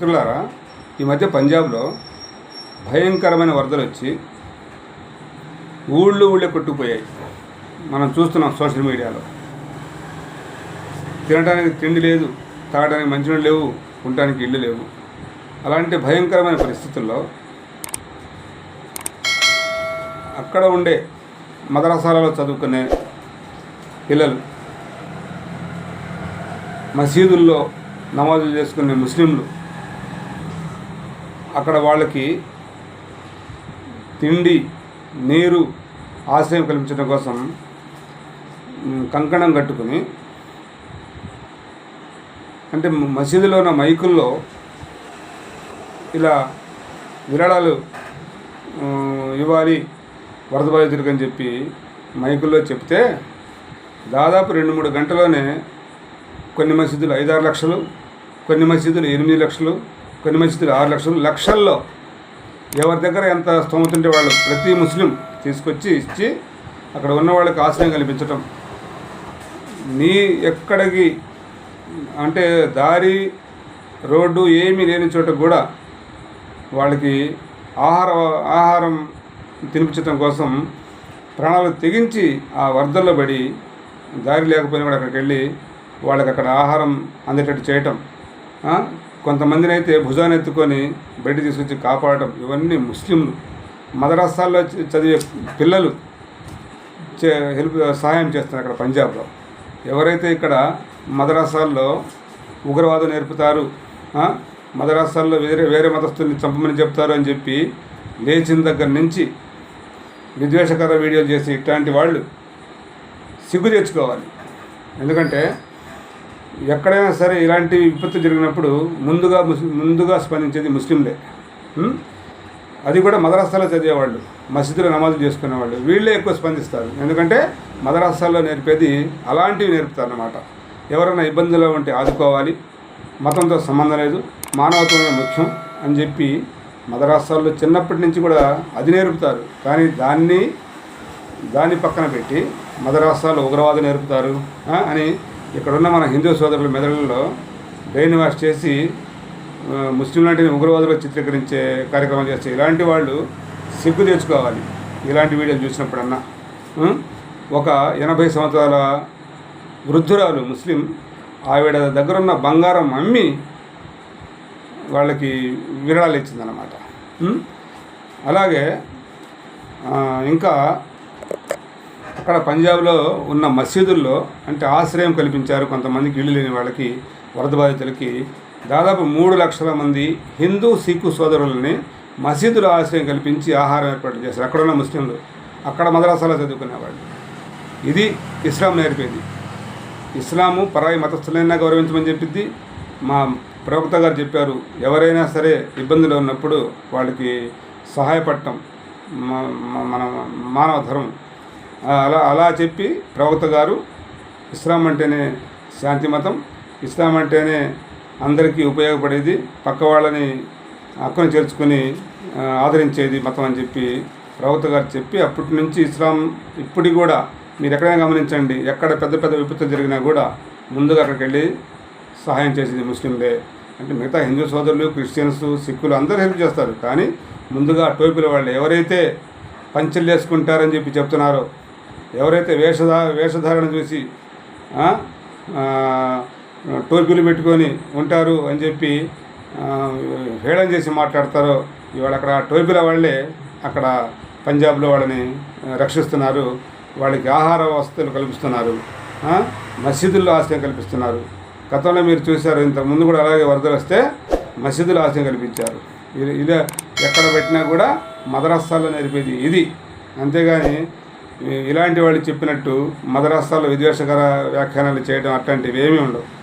మిత్రులారా ఈ మధ్య పంజాబ్లో భయంకరమైన వరదలు వచ్చి ఊళ్ళు ఊళ్ళే కొట్టుకుపోయాయి. మనం చూస్తున్నాం సోషల్ మీడియాలో. తినడానికి తిండి లేదు తాగడానికి మంచినీళ్ళు లేవు ఉండటానికి ఇళ్ళు లేవు. అలాంటి భయంకరమైన పరిస్థితుల్లో అక్కడ ఉండే మదరసాలలో చదువుకునే పిల్లలు మసీదుల్లో నమాజులు చేసుకునే ముస్లింలు అక్కడ వాళ్ళకి తిండి నీరు ఆశ్రయం కల్పించడం కోసం కంకణం కట్టుకుని అంటే మసీదులో ఉన్న మైకుల్లో ఇలా విరాళాలు ఇవ్వాలి వరద బాధితుడికి అని చెప్పి మైకుల్లో చెప్తే దాదాపు రెండు మూడు గంటలోనే కొన్ని మసీదులు ఐదారు లక్షలు కొన్ని మసీదులు ఎనిమిది లక్షలు కొన్ని మసీదులు ఆరు లక్షలు. లక్షల్లో ఎవరి దగ్గర ఎంత స్తోమత ఉంటే వాళ్ళు ప్రతి ముస్లిం తీసుకొచ్చి ఇచ్చి అక్కడ ఉన్న వాళ్ళకి ఆశ్రయం కల్పించటం. నీ ఎక్కడికి అంటే దారి రోడ్డు ఏమీ లేని చోట కూడా వాళ్ళకి ఆహార ఆహారం తినిపించడం కోసం ప్రాణాలు తెగించి ఆ వరదల్లో పడి దారి లేకపోయినా కూడా అక్కడికి వెళ్ళి వాళ్ళకి అక్కడ ఆహారం అందేటట్టు చేయటం. కొంతమందినైతే కొంతమందిని అయితే భుజాన్ని ఎత్తుకొని బయట తీసుకొచ్చి కాపాడటం ఇవన్నీ ముస్లింలు. మదరసాల్లో చదివే పిల్లలు చే హెల్ప్ సహాయం చేస్తున్నారు అక్కడ పంజాబ్లో. ఎవరైతే ఇక్కడ మదరాసాల్లో ఉగ్రవాదం నేర్పుతారు మదరాసాల్లో వేరే వేరే మతస్థుల్ని చంపమని చెప్తారు అని చెప్పి లేచిన దగ్గర నుంచి విద్వేషకర వీడియోలు చేసి ఇట్లాంటి వాళ్ళు సిగ్గు తెచ్చుకోవాలి. ఎందుకంటే ఎక్కడైనా సరే ఇలాంటి విపత్తు జరిగినప్పుడు ముందుగా ముందుగా స్పందించేది ముస్లింలే. అది కూడా మదరాసాలో చదివేవాళ్ళు. మసీదులో నమాజు చేసుకునేవాళ్ళు. వీళ్ళే ఎక్కువ స్పందిస్తారు. ఎందుకంటే మదరాసాల్లో నేర్పేది అలాంటివి నేర్పుతారు అన్నమాట ఎవరైనా ఇబ్బందులు ఉంటే ఆదుకోవాలి. మతంతో సంబంధం లేదు. మానవత్వమే ముఖ్యం అని చెప్పి మదరాసాల్లో చిన్నప్పటి నుంచి కూడా అది నేర్పుతారు. కానీ దాన్ని దాన్ని పక్కన పెట్టి మదరాసాల్లో ఉగ్రవాదం నేర్పుతారు అని ఇక్కడున్న మన హిందూ సోదరుల మెదడుల్లో బ్రెయిన్ వాష్ చేసి ముస్లిం లాంటి ఉగ్రవాదులు చిత్రీకరించే కార్యక్రమం చేస్తే ఇలాంటి వాళ్ళు సిగ్గు తెచ్చుకోవాలి. ఇలాంటి వీడియోలు చూసినప్పుడన్నా. ఒక ఎనభై సంవత్సరాల వృద్ధురాలు ముస్లిం ఆవిడ దగ్గరున్న బంగారం అమ్మి వాళ్ళకి విరాళాలు ఇచ్చిందన్నమాట. అలాగే ఇంకా అక్కడ పంజాబ్లో ఉన్న మసీదుల్లో అంటే ఆశ్రయం కల్పించారు కొంతమందికి ఇల్లు లేని వాళ్ళకి వరద బాధితులకి. దాదాపు మూడు లక్షల మంది హిందూ సిక్కు సోదరులని మసీదుల ఆశ్రయం కల్పించి ఆహారం ఏర్పాటు చేశారు. అక్కడ ఉన్న ముస్లింలు. అక్కడ మదరసాలో చదువుకునేవాళ్ళు. ఇది ఇస్లాం నేర్పేది. ఇస్లాము పరాయి మతస్థులైనా గౌరవించమని చెప్పిద్ది. మా ప్రవక్త గారు చెప్పారు ఎవరైనా సరే ఇబ్బందులు ఉన్నప్పుడు వాళ్ళకి సహాయపడటం మన మానవ ధర్మం. అలా అలా చెప్పి ప్రవక్త గారు ఇస్లాం అంటేనే శాంతి మతం ఇస్లాం అంటేనే అందరికీ ఉపయోగపడేది పక్క వాళ్ళని అక్కను చేర్చుకొని ఆదరించేది మతం అని చెప్పి ప్రవక్త గారు చెప్పి అప్పటి నుంచి ఇస్లాం ఇప్పటికి కూడా మీరు ఎక్కడైనా గమనించండి ఎక్కడ పెద్ద పెద్ద విపత్తులు జరిగినా కూడా ముందుగా అక్కడికి వెళ్ళి సహాయం చేసేది ముస్లింలే. అంటే మిగతా హిందూ సోదరులు క్రిస్టియన్స్ సిక్కులు అందరూ హెల్ప్ చేస్తారు. కానీ ముందుగా టోపీల వాళ్ళు ఎవరైతే పంచెలు వేసుకుంటారని చెప్పి చెప్తున్నారో ఎవరైతే వేషధా వేషధారణ చూసి టోపీలు పెట్టుకొని ఉంటారు అని చెప్పి హేళన చేసి మాట్లాడతారో ఇవాళ అక్కడ టోపీల వాళ్ళే అక్కడ పంజాబ్లో వాళ్ళని రక్షిస్తున్నారు. వాళ్ళకి ఆహార వసతులు కల్పిస్తున్నారు. మసీదుల్లో ఆశ్రయం కల్పిస్తున్నారు. గతంలో మీరు చూశారు ఇంతకు ముందు కూడా అలాగే వరదలు వస్తే మసీదులో ఆశ్రయం కల్పించారు. ఇది ఇదే ఎక్కడ పెట్టినా కూడా మదరస్థాల్లో నేర్పేది ఇది. అంతేగాని ఇలాంటి వాళ్ళు చెప్పినట్టు మదరాస్తాల్లో విద్వేషకర వ్యాఖ్యానాలు చేయడం అట్లాంటివి ఏమీ ఉండవు.